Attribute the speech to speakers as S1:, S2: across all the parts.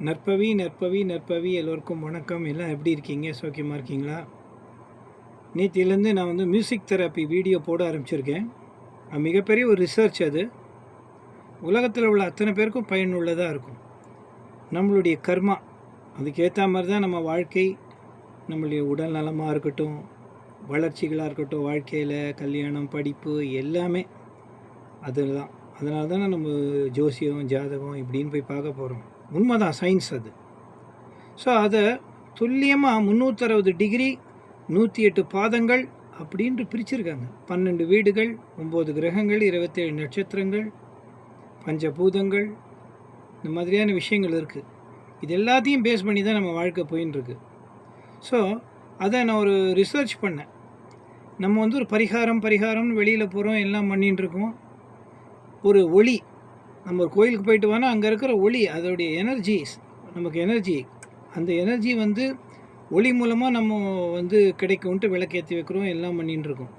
S1: நற்பவி நற்பவி நற்பவி எல்லோருக்கும் வணக்கம். எல்லாம் எப்படி இருக்கீங்க? சௌக்கியமாக இருக்கீங்களா? நேற்றிலேருந்து நான் வந்து மியூசிக் தெரப்பி வீடியோ போட ஆரம்பிச்சிருக்கேன். அது மிகப்பெரிய ஒரு ரிசர்ச் அது. உலகத்தில் உள்ள அத்தனை பேருக்கும் பயனுள்ளதாக இருக்கும். நம்மளுடைய கர்மா அதுக்கேற்ற மாதிரி தான் நம்ம வாழ்க்கை. நம்மளுடைய உடல் நலமாக இருக்கட்டும் வளர்ச்சிகளாக இருக்கட்டும் வாழ்க்கையில் கல்யாணம் படிப்பு எல்லாமே அதுதான். அதனால தானே நம்ம ஜோசியம் ஜாதகம் இப்படின்னு போய் பார்க்க போகிறோம் உண்மைதான் சயின்ஸ் அது. ஸோ அதை துல்லியமாக முந்நூற்றறுபது டிகிரி நூற்றி எட்டு பாதங்கள் அப்படின்ட்டு பிரிச்சிருக்காங்க. பன்னெண்டு வீடுகள் ஒம்பது கிரகங்கள் இருபத்தேழு நட்சத்திரங்கள் பஞ்சபூதங்கள் இந்த மாதிரியான விஷயங்கள் இருக்குது இது எல்லாத்தையும் பேஸ் பண்ணி தான் நம்ம வாழ்க்கை போயின்னு ஸோ அதை நான் ஒரு ரிசர்ச் பண்ணேன். நம்ம வந்து ஒரு பரிகாரம் பரிகாரம்னு வெளியில் போகிறோம் எல்லாம் பண்ணிகிட்டு இருக்கோம் ஒரு ஒளி நம்ம ஒரு கோயிலுக்கு போயிட்டு வரோம் அங்கே இருக்கிற ஒளி அதோடைய எனர்ஜிஸ் நமக்கு எனர்ஜி அந்த எனர்ஜி வந்து ஒளி மூலமாக நம்ம வந்து கிடைக்கும்ன்ட்டு விளக்கேற்றி வைக்கிறோம் எல்லாம் பண்ணிட்டு இருக்கோம்.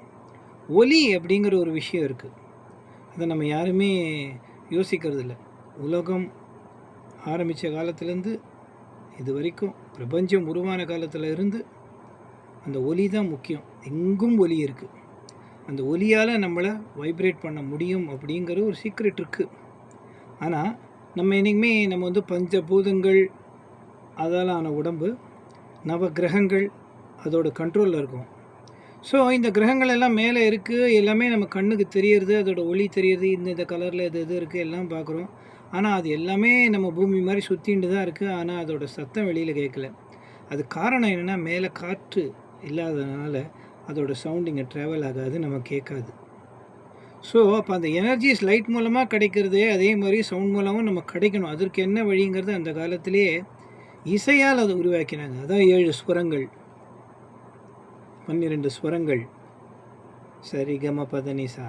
S1: ஒலி அப்படிங்கிற ஒரு விஷயம் இருக்குது அதை நம்ம யாருமே யோசிக்கிறது இல்லை. உலகம் ஆரம்பித்த காலத்துலேருந்து இது வரைக்கும் பிரபஞ்சம் உருவான காலத்தில் இருந்து அந்த ஒலி தான் முக்கியம். எங்கும் ஒலி இருக்குது அந்த ஒலியால் நம்மளை வைப்ரேட் பண்ண முடியும் அப்படிங்கிற ஒரு சீக்ரெட் இருக்குது ஆனால் நம்ம என்றைக்குமே நம்ம வந்து பஞ்சபூதங்கள் அதால் ஆன உடம்பு நவ கிரகங்கள் அதோட கண்ட்ரோலில் இருக்கும். ஸோ இந்த கிரகங்கள் எல்லாம் மேலே இருக்குது எல்லாமே நம்ம கண்ணுக்கு தெரியறது அதோட ஒளி தெரியுது இந்த இந்த கலரில் இது இது இருக்குது எல்லாம் பார்க்குறோம் ஆனால் அது எல்லாமே நம்ம பூமி மாதிரி சுற்றிட்டு தான் இருக்குது ஆனால் அதோட சத்தம் வெளியில் கேட்கல அது காரணம் என்னென்னா மேலே காற்று இல்லாததுனால அதோட சவுண்ட் இங்கே ட்ராவல் ஆகாது நம்ம கேட்காது ஸோ அப்போ அந்த எனர்ஜிஸ் லைட் மூலமாக கிடைக்கிறதே அதே மாதிரி சவுண்ட் மூலமும் நம்ம கிடைக்கணும். அதற்கு என்ன வழிங்கிறது அந்த காலத்திலேயே இசையால் அதை உருவாக்கினாங்க. அதான் ஏழு ஸ்வரங்கள். பன்னிரெண்டு ஸ்வரங்கள். சரி கம பதனிசா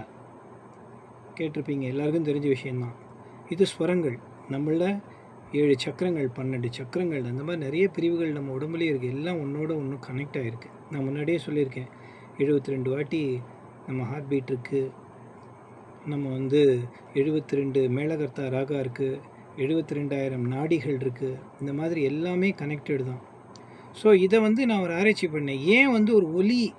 S1: கேட்டிருப்பீங்க. எல்லாருக்கும் தெரிஞ்ச விஷயந்தான் இது ஸ்வரங்கள். நம்மள ஏழு சக்கரங்கள் பன்னெண்டு சக்கரங்கள் அந்த மாதிரி நிறைய பிரிவுகள் நம்ம உடம்புலேயே இருக்குது எல்லாம் ஒன்றோட ஒன்று கனெக்ட் ஆகிருக்கு நான் முன்னாடியே சொல்லியிருக்கேன். எழுபத்தி ரெண்டு வாட்டி நம்ம ஹார்ட் பீட் இருக்குது நம்ம வந்து எழுபத்தி ரெண்டு மேலகர்த்தா ராகா இருக்குது எழுபத்தி ரெண்டாயிரம் நாடிகள் இருக்குது இந்த மாதிரி எல்லாமே கனெக்டட் தான். ஸோ இதை வந்து நான் ஒரு ஆராய்ச்சி பண்ணேன். ஏன் வந்து ஒரு ஒலி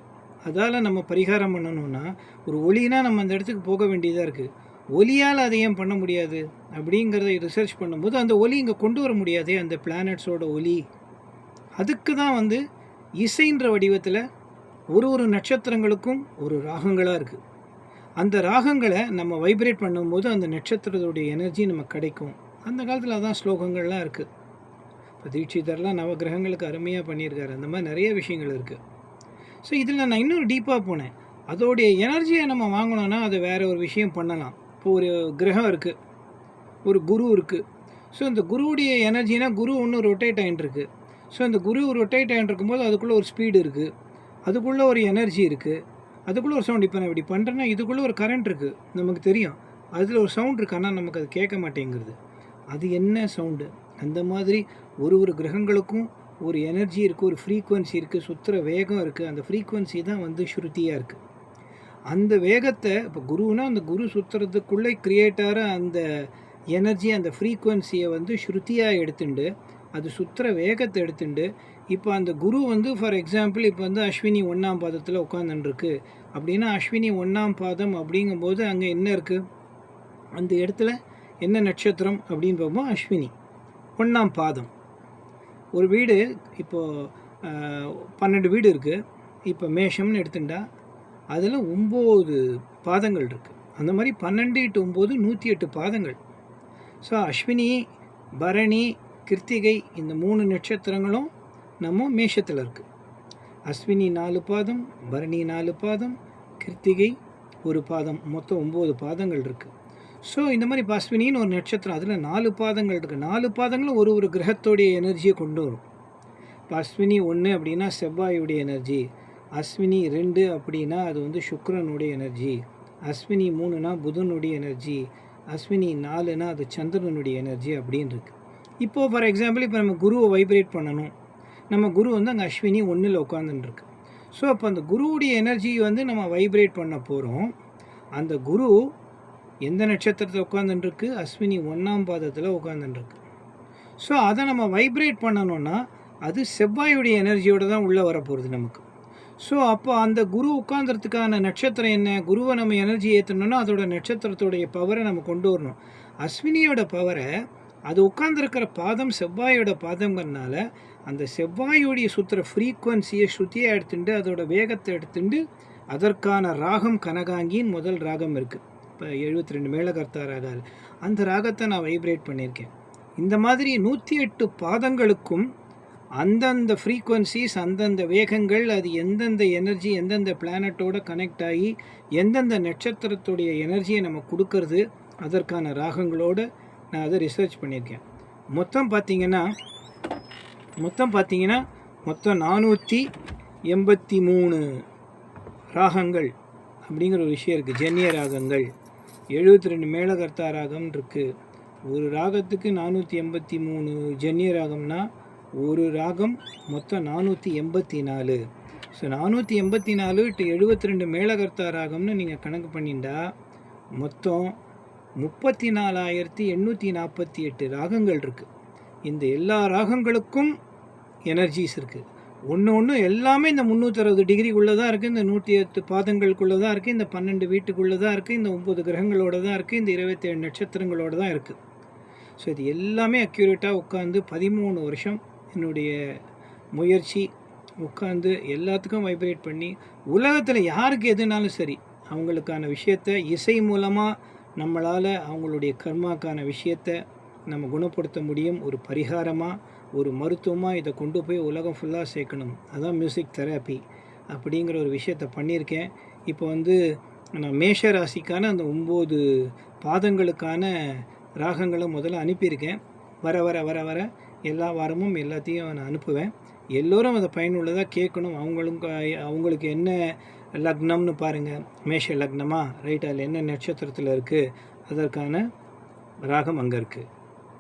S1: அதால் நம்ம பரிகாரம் பண்ணணும்னா ஒரு ஒலினா நம்ம அந்த இடத்துக்கு போக வேண்டியதாக இருக்குது ஒலியால் அதை ஏன் பண்ண முடியாது? அப்படிங்கிறத ரிசர்ச் பண்ணும்போது அந்த ஒலி இங்கே கொண்டு வர முடியாதே அந்த பிளானட்ஸோட ஒலி. அதுக்கு தான் வந்து இசைன்ற வடிவத்தில் ஒரு ஒரு நட்சத்திரங்களுக்கும் ஒரு ராகங்களாக இருக்குது அந்த ராகங்களை நம்ம வைப்ரேட் பண்ணும்போது அந்த நட்சத்திரத்துடைய எனர்ஜி நமக்கு கிடைக்கும். அந்த காலத்தில் அதான் ஸ்லோகங்கள்லாம் இருக்குது இப்போ தீட்சிதர்லாம் நவகிரகங்களுக்கு அருமையாக பண்ணியிருக்காரு. அந்த மாதிரி நிறைய விஷயங்கள் இருக்குது ஸோ இதில் நான் இன்னொரு டீப்பாக போனேன். அதோடைய எனர்ஜியை நம்ம வாங்கினோன்னா அது வேறு ஒரு விஷயம் பண்ணலாம். இப்போ ஒரு கிரகம் இருக்குது ஒரு குரு இருக்குது ஸோ இந்த குருவுடைய எனர்ஜினா குரு ஒன்று ரொட்டேட் ஆகிட்டு ஸோ அந்த குரு ரொட்டேட் ஆகிட்டு இருக்கும்போது அதுக்குள்ளே ஒரு ஸ்பீடு இருக்குது அதுக்குள்ளே ஒரு எனர்ஜி இருக்குது அதுக்குள்ளே ஒரு சவுண்ட் இப்போ நான் இப்படி பண்ணுறேன்னா இதுக்குள்ளே ஒரு கரண்ட் இருக்குது நமக்கு தெரியும். அதில் ஒரு சவுண்ட் இருக்கு ஆனால் நமக்கு அது கேட்க மாட்டேங்கிறது அது என்ன சவுண்டு அந்த மாதிரி ஒரு ஒரு கிரகங்களுக்கும் ஒரு எனர்ஜி இருக்குது ஒரு ஃப்ரீக்குவன்சி இருக்குது சுற்றுற வேகம் இருக்குது அந்த ஃப்ரீக்குவன்சி தான் வந்து ஸ்ருதியாக இருக்குது அந்த வேகத்தை இப்போ குருனா அந்த குரு சுற்றுறதுக்குள்ளே க்ரியேட் அந்த எனர்ஜி அந்த ஃப்ரீக்குவன்சியை வந்து ஸ்ருதியாக எடுத்துண்டு அது சுற்றுற வேகத்தை எடுத்துண்டு இப்போ அந்த குரு வந்து ஃபார் எக்ஸாம்பிள் இப்போ வந்து அஸ்வினி ஒன்றாம் பாதத்தில் உட்காந்துருக்கு அப்படின்னா அஸ்வினி ஒன்றாம் பாதம் அப்படிங்கும்போது அங்கே என்ன இருக்குது அந்த இடத்துல என்ன நட்சத்திரம் அப்படின்னு பார்ப்போம். அஸ்வினி ஒன்றாம் பாதம். ஒரு வீடு இப்போது பன்னெண்டு வீடு இருக்குது இப்போ மேஷம்னு எடுத்துட்டா அதில் ஒம்பது பாதங்கள் இருக்குது அந்த மாதிரி பன்னெண்டு எட்டு ஒம்பது நூற்றி எட்டு பாதங்கள். ஸோ அஸ்வினி பரணி கிருத்திகை இந்த மூணு நட்சத்திரங்களும் நம்ம மேஷத்தில் இருக்குது அஸ்வினி நாலு பாதம் பரணி நாலு பாதம் கிருத்திகை ஒரு பாதம் மொத்தம் ஒம்பது பாதங்கள் இருக்குது ஸோ இந்த மாதிரி இப்போ அஸ்வினின்னு ஒரு நட்சத்திரம் அதில் நாலு பாதங்கள் இருக்குது நாலு பாதங்களும் ஒரு ஒரு கிரகத்தோடைய எனர்ஜியை கொண்டு வரும். இப்போ அஸ்வினி ஒன்று அப்படின்னா செவ்வாயுடைய எனர்ஜி. அஸ்வினி ரெண்டு அப்படின்னா அது வந்து சுக்ரனுடைய எனர்ஜி. அஸ்வினி மூணுனா புதனுடைய எனர்ஜி. அஸ்வினி நாலுனா அது சந்திரனுடைய எனர்ஜி அப்படின்னு இருக்குது இப்போது ஃபார் எக்ஸாம்பிள் இப்போ நம்ம குருவை வைப்ரேட் பண்ணணும். நம்ம குரு வந்து அங்கே அஸ்வினி ஒன்றில் உட்காந்துருக்கு ஸோ அப்போ அந்த குருவுடைய எனர்ஜி வந்து நம்ம வைப்ரேட் பண்ண போகிறோம் அந்த குரு எந்த நட்சத்திரத்தில் உட்காந்துட்டுருக்கு அஸ்வினி ஒன்றாம் பாதத்தில் உட்காந்துருக்கு ஸோ அதை நம்ம வைப்ரேட் பண்ணணும்னா அது செவ்வாயுடைய எனர்ஜியோட தான் உள்ளே வரப்போகுது நமக்கு. ஸோ அப்போ அந்த குரு உட்காந்துறதுக்கான நட்சத்திரம் என்ன? குருவை நம்ம எனர்ஜி ஏற்றணும்னா அதோட நட்சத்திரத்துடைய பவரை நம்ம கொண்டு வரணும். அஸ்வினியோட பவரை அது உட்காந்துருக்கிற பாதம் செவ்வாயோட பாதங்கிறனால அந்த செவ்வாயுடைய சுற்றுற ஃப்ரீக்குவன்சியை ஸ்ருதியை எடுத்துட்டு அதோட வேகத்தை எடுத்துட்டு அதற்கான ராகம் கனகாங்கின்னு முதல் ராகம் இருக்குது இப்போ எழுபத்தி ரெண்டு மேலகர்த்தா ராகால். அந்த ராகத்தை நான் வைப்ரேட் பண்ணியிருக்கேன். இந்த மாதிரி நூற்றி எட்டு பாதங்களுக்கும் அந்தந்த ஃப்ரீக்குவன்சிஸ் அந்தந்த வேகங்கள் அது எந்தெந்த எனர்ஜி எந்தெந்த பிளானட்டோட கனெக்ட் ஆகி எந்தெந்த நட்சத்திரத்துடைய எனர்ஜியை நம்ம கொடுக்கறது அதற்கான ராகங்களோடு நான் அதை ரிசர்ச் பண்ணியிருக்கேன். மொத்தம் பார்த்திங்கன்னா மொத்தம் பார்த்திங்கன்னா மொத்தம் நானூற்றி எண்பத்தி மூணு ராகங்கள் அப்படிங்கிற ஒரு விஷயம் இருக்குது ஜென்னிய ராகங்கள் எழுபத்தி ரெண்டு மேலகர்த்தா ராகம் இருக்குது ஒரு ராகத்துக்கு நானூற்றி எண்பத்தி மூணு ஜென்னிய ராகம்னா ஒரு ராகம் மொத்தம் நானூற்றி எண்பத்தி நாலு. ஸோ நானூற்றி எண்பத்தி நாலு டு எழுபத்தி ரெண்டு மேலகர்த்தா ராகம்னு நீங்கள் கணக்கு பண்ணிட்டா மொத்தம் முப்பத்தி நாலாயிரத்தி எண்ணூற்றி நாற்பத்தி எட்டு ராகங்கள் இருக்குது இந்த எல்லா ராகங்களுக்கும் எனர்ஜிஸ் இருக்குது ஒன்று ஒன்று எல்லாமே இந்த முந்நூற்றறுபது டிகிரிக்குள்ளே தான் இருக்குது இந்த நூற்றி எட்டு பாதங்களுக்குள்ளே தான் இருக்குது இந்த பன்னெண்டு வீட்டுக்குள்ளே தான் இருக்குது இந்த ஒம்பது கிரகங்களோட தான் இருக்குது இந்த இருபத்தேழு நட்சத்திரங்களோட தான் இருக்குது ஸோ இது எல்லாமே அக்யூரேட்டாக உட்காந்து பதிமூணு வருஷம் என்னுடைய முயற்சி. உட்காந்து எல்லாத்துக்கும் வைப்ரேட் பண்ணி உலகத்தில் யாருக்கு எதுனாலும் சரி அவங்களுக்கான விஷயத்த இசை மூலமாக நம்மளால் அவங்களுடைய கர்மாக்கான விஷயத்தை நம்ம குணப்படுத்த முடியும். ஒரு பரிகாரமாக ஒரு மருத்துவமாக இதை கொண்டு போய் உலகம் ஃபுல்லாக சேர்க்கணும். அதான் மியூசிக் தெரப்பி அப்படிங்கிற ஒரு விஷயத்த பண்ணியிருக்கேன். இப்போ வந்து நான் மேஷ ராசிக்கான அந்த ஒம்பது பாதங்களுக்கான ராகங்களை முதல்ல அனுப்பியிருக்கேன். வர வர வர வர எல்லா வாரமும் எல்லாத்தையும் நான் அனுப்புவேன். எல்லோரும் அதை பயனுள்ளதாக கேட்கணும். அவங்களும் அவங்களுக்கு என்ன லக்னம்னு பாருங்கள் மேஷ லக்னமா? ரைட் அதில் என்ன நட்சத்திரத்தில் இருக்குது அதற்கான ராகம் அங்கே இருக்குது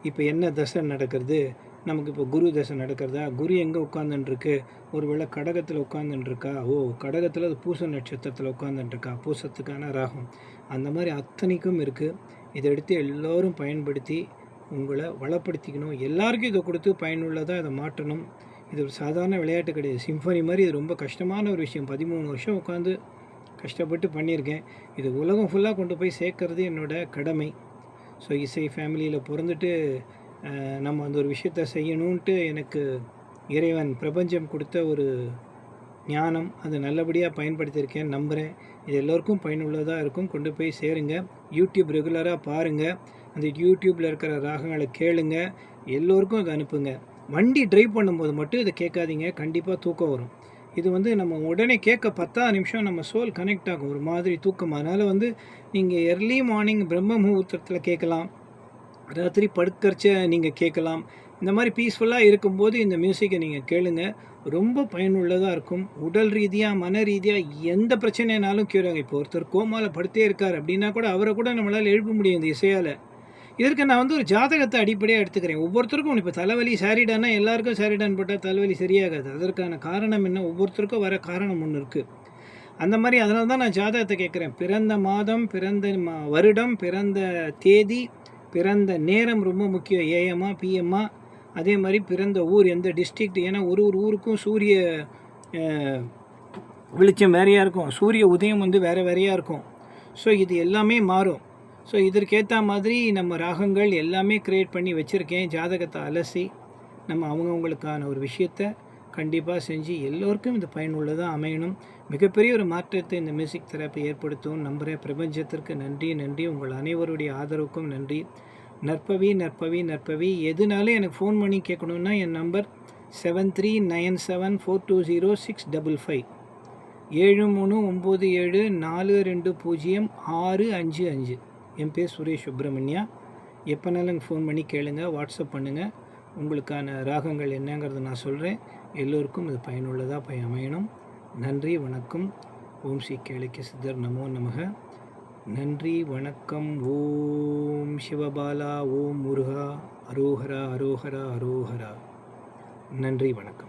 S1: இப்போ என்ன தசை நடக்கிறது? நமக்கு இப்போ குரு தசை நடக்கிறதா? குரு எங்கே உட்காந்துட்டுருக்கு ஒருவேளை கடகத்தில் உட்காந்துட்டுருக்கா ஓ கடகத்தில் அது பூச நட்சத்திரத்தில் உட்காந்துட்டுருக்கா பூசத்துக்கான ராகம். அந்த மாதிரி அத்தனைக்கும் இருக்குது இதை எடுத்து எல்லோரும் பயன்படுத்தி உங்களை வளப்படுத்திக்கணும். எல்லாருக்கும் இதை கொடுத்து பயனுள்ளதாக இதை மாற்றணும். இது ஒரு சாதாரண விளையாட்டு கிடையாது. சிம்ஃபனி மாதிரி இது ரொம்ப கஷ்டமான ஒரு விஷயம். பதிமூணு வருஷம் உட்காந்து கஷ்டப்பட்டு பண்ணியிருக்கேன். இது உலகம் ஃபுல்லாக கொண்டு போய் சேர்க்கறது என்னோடய கடமை. ஸோ இசை ஃபேமிலியில் பிறந்துட்டு நம்ம அந்த ஒரு விஷயத்த செய்யணுன்ட்டு எனக்கு இறைவன் பிரபஞ்சம் கொடுத்த ஒரு ஞானம் அது நல்லபடியாக பயன்படுத்தியிருக்கேன் நம்புகிறேன் இது எல்லோருக்கும் பயனுள்ளதாக இருக்கும். கொண்டு போய் சேருங்க. யூடியூப் ரெகுலராக பாருங்கள் அந்த யூடியூப்பில் இருக்கிற ராகங்களை கேளுங்க. எல்லோருக்கும் அதை அனுப்புங்க. வண்டி ட்ரைவ் பண்ணும்போது மட்டும் இதை கேட்காதீங்க. கண்டிப்பாக தூக்கம் வரும். இது வந்து நம்ம உடனே கேட்க பத்தாவது நிமிஷம் நம்ம சோல் கனெக்ட் ஆகும். ஒரு மாதிரி தூக்கம். அதனால் வந்து நீங்கள் எர்லி மார்னிங் பிரம்ம முகூர்த்தத்தில் கேட்கலாம். ராத்திரி படுக்கறச்ச நீங்கள் கேட்கலாம். இந்த மாதிரி பீஸ்ஃபுல்லாக இருக்கும்போது இந்த மியூசிக்கை நீங்கள் கேளுங்க. ரொம்ப பயனுள்ளதாக இருக்கும். உடல் ரீதியாக மன ரீதியாக எந்த பிரச்சனைனாலும் க்யூர் ஆகும். இப்போ ஒருத்தர் கோமாவில் படுத்தே இருக்கார் அப்படின்னா கூட அவரை கூட நம்மளால் எழுப்ப முடியும் இந்த இசையால். இதற்கு நான் வந்து ஒரு ஜாதகத்தை அடிப்படையாக எடுத்துக்கிறேன். ஒவ்வொருத்தருக்கும் இப்போ தலைவலி சாரிடானா எல்லாருக்கும் சாரிடான் போட்டால் தலைவலி சரியாகாது. அதற்கான காரணம் என்ன? ஒவ்வொருத்தருக்கும் வர காரணம் ஒன்று இருக்குது அந்த மாதிரி அதனால தான் நான் ஜாதகத்தை கேட்குறேன். பிறந்த மாதம் பிறந்த மா வருடம் பிறந்த தேதி பிறந்த நேரம் ரொம்ப முக்கியம். ஏஎம்மா பிஎம்மா அதே மாதிரி பிறந்த ஊர் எந்த டிஸ்ட்ரிக்ட் ஏன்னா ஒரு ஒரு ஊருக்கும் சூரிய வெளிச்சம் வேறையாக இருக்கும். சூரிய உதயம் வந்து வேறு வேறையாக இருக்கும். ஸோ இது எல்லாமே மாறும். ஸோ இதற்கேற்ற மாதிரி நம்ம ராகங்கள் எல்லாமே க்ரியேட் பண்ணி வச்சுருக்கேன். ஜாதகத்தை அலசி நம்ம அவங்கவுங்களுக்கான ஒரு விஷயத்த கண்டிப்பாக செஞ்சு எல்லோருக்கும் இது பயனுள்ளதாக அமையணும். மிகப்பெரிய ஒரு மாற்றத்தை இந்த மியூசிக் தெரப்பி ஏற்படுத்தும். நம்புகிற பிரபஞ்சத்திற்கு நன்றி நன்றி. உங்கள் அனைவருடைய ஆதரவுக்கும் நன்றி. நற்பவி நற்பவி நற்பவி. எதுனாலும் எனக்கு ஃபோன் பண்ணி கேட்கணுன்னா என் number seven three nine seven four two zero six double five ஏழு மூணு ஒம்பது ஏழு நாலு ரெண்டு பூஜ்ஜியம் ஆறு அஞ்சு அஞ்சு. என் பேர் சுரேஷ் சுப்பிரமணியா. எப்போனாலும் ஃபோன் பண்ணி கேளுங்கள் வாட்ஸ்அப் பண்ணுங்கள் உங்களுக்கான ராகங்கள் என்னங்கிறத நான் சொல்கிறேன் எல்லோருக்கும் இது பயனுள்ளதாக பய அமையணும். நன்றி வணக்கம். ஓம் ஸ்ரீ கேளிக்க சித்தர் நமோ நமக. நன்றி வணக்கம். ஓம் சிவபாலா. ஓம் முருகா. அரோஹரா அரோஹரா அரோஹரா. நன்றி வணக்கம்.